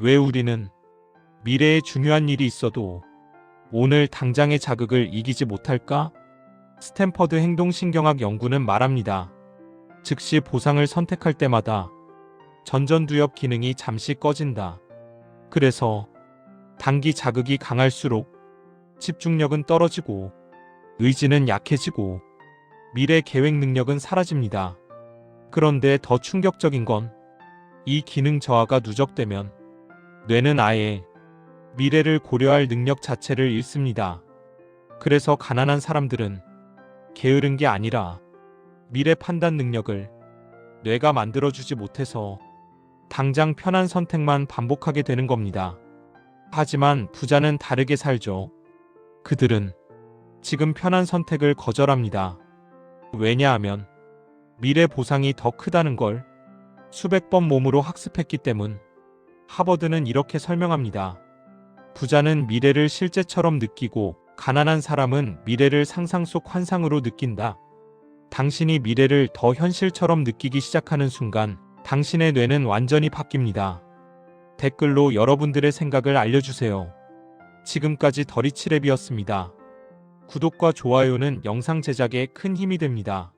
왜 우리는 미래에 중요한 일이 있어도 오늘 당장의 자극을 이기지 못할까? 스탠퍼드 행동신경학 연구는 말합니다. 즉시 보상을 선택할 때마다 전전두엽 기능이 잠시 꺼진다. 그래서 단기 자극이 강할수록 집중력은 떨어지고 의지는 약해지고 미래 계획 능력은 사라집니다. 그런데 더 충격적인 건 이 기능 저하가 누적되면 뇌는 아예 미래를 고려할 능력 자체를 잃습니다. 그래서 가난한 사람들은 게으른 게 아니라 미래 판단 능력을 뇌가 만들어주지 못해서 당장 편한 선택만 반복하게 되는 겁니다. 하지만 부자는 다르게 살죠. 그들은 지금 편한 선택을 거절합니다. 왜냐하면 미래 보상이 더 크다는 걸 수백 번 몸으로 학습했기 때문 하버드는 이렇게 설명합니다. 부자는 미래를 실제처럼 느끼고 가난한 사람은 미래를 상상 속 환상으로 느낀다. 당신이 미래를 더 현실처럼 느끼기 시작하는 순간 당신의 뇌는 완전히 바뀝니다. 댓글로 여러분들의 생각을 알려주세요. 지금까지 더리치랩이었습니다. 구독과 좋아요는 영상 제작에 큰 힘이 됩니다.